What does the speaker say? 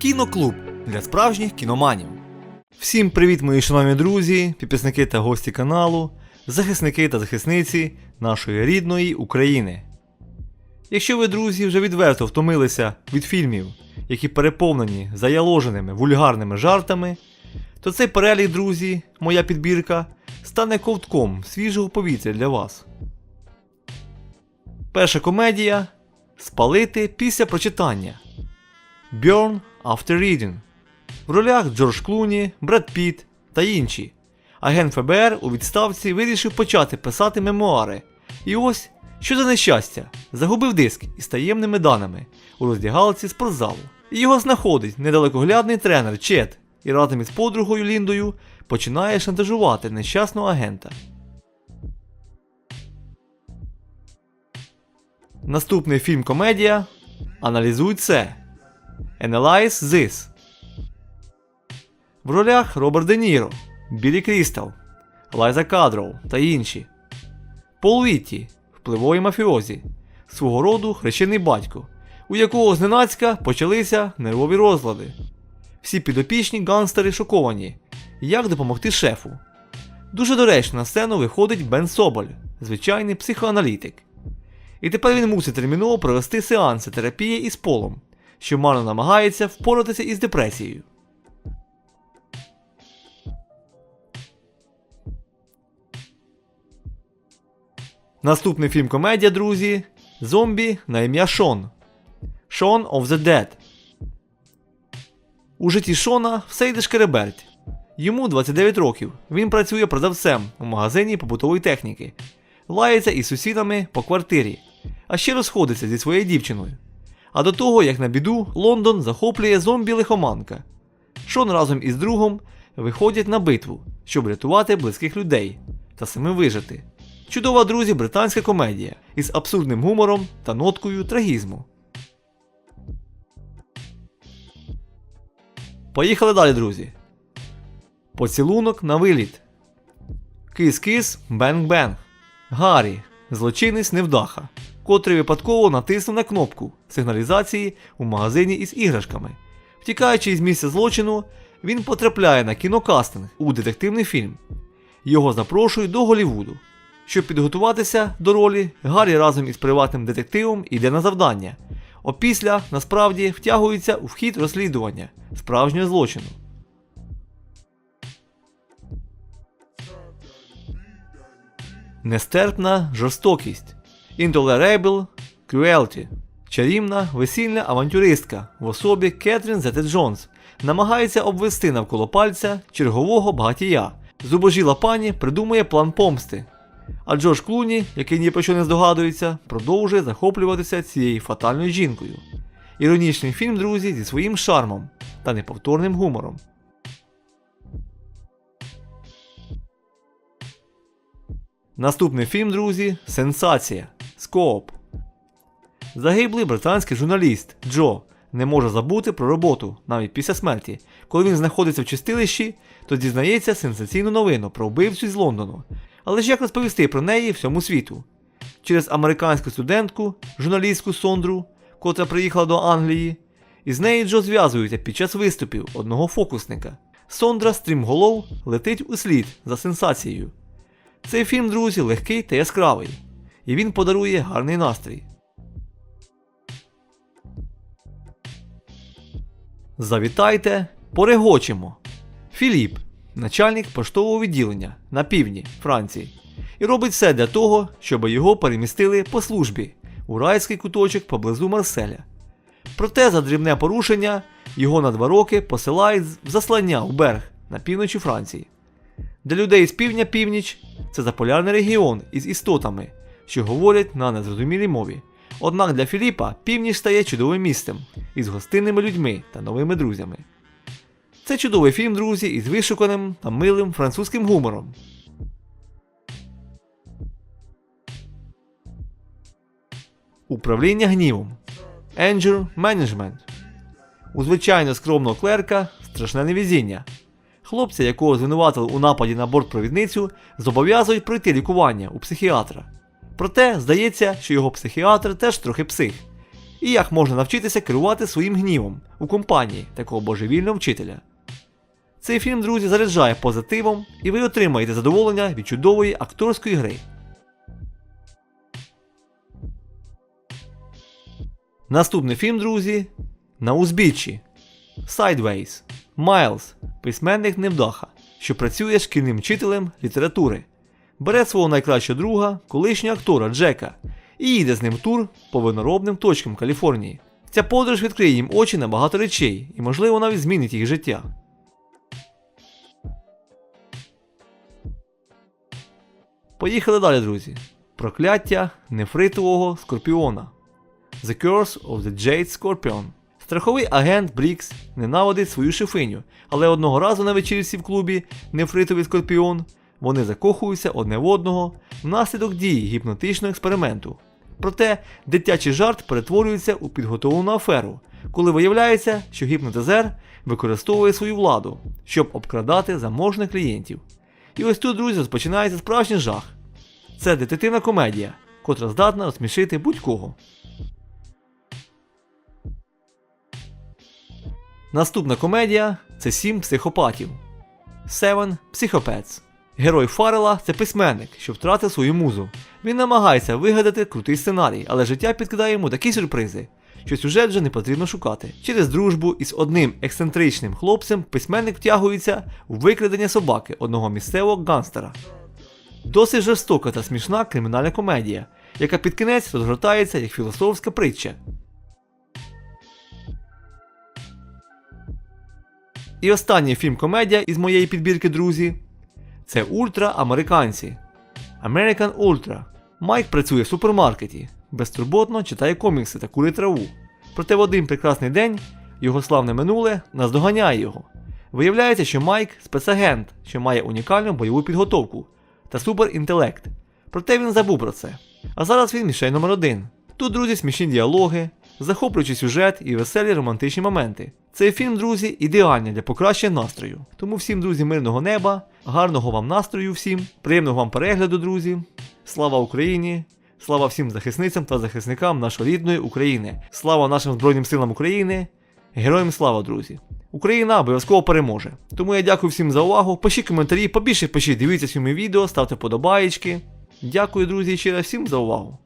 Кіноклуб для справжніх кіноманів. Всім привіт, мої шановні друзі, підписники та гості каналу, захисники та захисниці нашої рідної України. Якщо ви, друзі, вже відверто втомилися від фільмів, які переповнені заяложеними вульгарними жартами, то цей перелік, друзі, моя підбірка, стане ковтком свіжого повітря для вас. Перша комедія Спалити після прочитання. Burn After Reading. В ролях Джордж Клуні, Бред Піт та інші. Агент ФБР у відставці вирішив почати писати мемуари. І ось, що за нещастя, загубив диск із таємними даними у роздягалці спортзалу. І його знаходить недалекоглядний тренер Чет і разом із подругою Ліндою починає шантажувати нещасного агента. Наступний фільм комедія Аналізуй це. Analyze This. В ролях Роберт Де Ніро, Білі Крістал, Лайза Кадроу та інші. Пол Вітті, впливовий мафіозі, свого роду хрещений батько, у якого зненацька почалися нервові розлади. Всі підопічні ганстери шоковані. Як допомогти шефу? Дуже доречно на сцену виходить Бен Соболь, звичайний психоаналітик. І тепер він мусить терміново провести сеанси терапії із полом, що марно намагається впоратися із депресією. Наступний фільм комедія, друзі. Зомбі на ім'я Шон. Shaun of the Dead. У житті Шона все йде шкереберть. Йому 29 років. Він працює продавцем у магазині побутової техніки. Лається із сусідами по квартирі, а ще розходиться зі своєю дівчиною. А до того, як на біду, Лондон захоплює зомбі-лихоманка. Шон разом із другом виходять на битву, щоб рятувати близьких людей та самим вижити. Чудова друзі британська комедія із абсурдним гумором та ноткою трагізму. Поїхали далі, друзі. Поцілунок на виліт. Кис-кис, бенг-бенг. Гаррі, злочинець невдаха, котрий випадково натиснув на кнопку сигналізації у магазині із іграшками. Втікаючи із місця злочину, він потрапляє на кінокастинг у детективний фільм. Його запрошують до Голівуду. Щоб підготуватися до ролі, Гаррі разом із приватним детективом йде на завдання. Опісля, насправді, втягується у вхід розслідування справжнього злочину. Нестерпна жорстокість. Intolerable cruelty. Чарівна весільна авантюристка в особі Кетрін Зетет Джонс намагається обвести навколо пальця чергового багатія. Зубожіла пані придумує план помсти. А Джордж Клуні, який ні про що не здогадується, продовжує захоплюватися цією фатальною жінкою. Іронічний фільм, друзі, зі своїм шармом та неповторним гумором. Наступний фільм, друзі, сенсація. Скоп. Загиблий британський журналіст Джо не може забути про роботу навіть після смерті. Коли він знаходиться в чистилищі, то дізнається сенсаційну новину про вбивцю з Лондону. Але ж як розповісти про неї всьому світу? Через американську студентку, журналістку Сондру, котра приїхала до Англії, і з нею Джо зв'язується під час виступів одного фокусника. Сондра стрімголов летить у слід за сенсацією. Цей фільм, друзі, легкий та яскравий, і він подарує гарний настрій. Завітайте, порегочемо. Філіп, начальник поштового відділення на півдні Франції, і робить все для того, щоб його перемістили по службі у райський куточок поблизу Марселя. Проте за дрібне порушення його на два роки посилають в заслання у берег на півночі Франції. Для людей з півдня північ це заполярний регіон із істотами, що говорять на незрозумілій мові. Однак для Філіпа північ стає чудовим місцем із гостинними людьми та новими друзями. Це чудовий фільм, друзі, із вишуканим та милим французьким гумором. Управління гнівом. Anger Management. У звичайно скромного клерка страшне невезіння. Хлопця, якого звинуватили у нападі на бортпровідницю, зобов'язують пройти лікування у психіатра. Проте здається, що його психіатр теж трохи псих. і як можна навчитися керувати своїм гнівом у компанії такого божевільного вчителя. Цей фільм, друзі, заряджає позитивом, і ви отримаєте задоволення від чудової акторської гри. Наступний фільм, друзі, на узбіччі. Sideways. Майлз, письменник невдаха, що працює шкільним вчителем літератури. Бере свого найкращого друга, колишнього актора Джека, і їде з ним в тур по виноробним точкам Каліфорнії. Ця подорож відкриє їм очі на багато речей і, можливо, навіть змінить їх життя. Поїхали далі, друзі. Прокляття нефритового скорпіона. The Curse of the Jade Scorpion. Страховий агент Брікс ненавидить свою шефиню, але одного разу на вечірці в клубі Нефритовий скорпіон вони закохуються одне в одного внаслідок дії гіпнотичного експерименту. Проте дитячий жарт перетворюється у підготовлену аферу, коли виявляється, що гіпнотизер використовує свою владу, щоб обкрадати заможних клієнтів. І ось тут, друзі, розпочинається справжній жах. Це детективна комедія, котра здатна розсмішити будь-кого. Наступна комедія це Сім психопатів. Seven Psychopaths. Герой Фаррела – це письменник, що втратив свою музу. Він намагається вигадати крутий сценарій, але життя підкидає йому такі сюрпризи, що сюжет вже не потрібно шукати. Через дружбу із одним ексцентричним хлопцем письменник втягується у викрадення собаки одного місцевого ганстера. Досить жорстока та смішна кримінальна комедія, яка під кінець розгортається як філософська притча. І останній фільм комедія із моєї підбірки, друзі, це ультра-американці. American Ultra. Майк працює в супермаркеті, безтурботно читає комікси та курить траву. Проте в один прекрасний день його славне минуле наздоганяє його. Виявляється, що Майк спецагент, що має унікальну бойову підготовку та суперінтелект. Проте він забув про це. А зараз він мішень номер один. Тут, друзі, смішні діалоги, захоплюючий сюжет і веселі романтичні моменти. Цей фільм, друзі, ідеальний для покращення настрою. Тому всім, друзі, мирного неба, гарного вам настрою всім, приємного вам перегляду, друзі. Слава Україні! Слава всім захисницям та захисникам нашої рідної України. Слава нашим Збройним силам України. Героям слава, друзі! Україна обов'язково переможе. Тому я дякую всім за увагу. Пишіть коментарі, побільше пишіть, дивіться сьомі відео, ставте подобаєчки. Дякую, друзі, ще раз всім за увагу.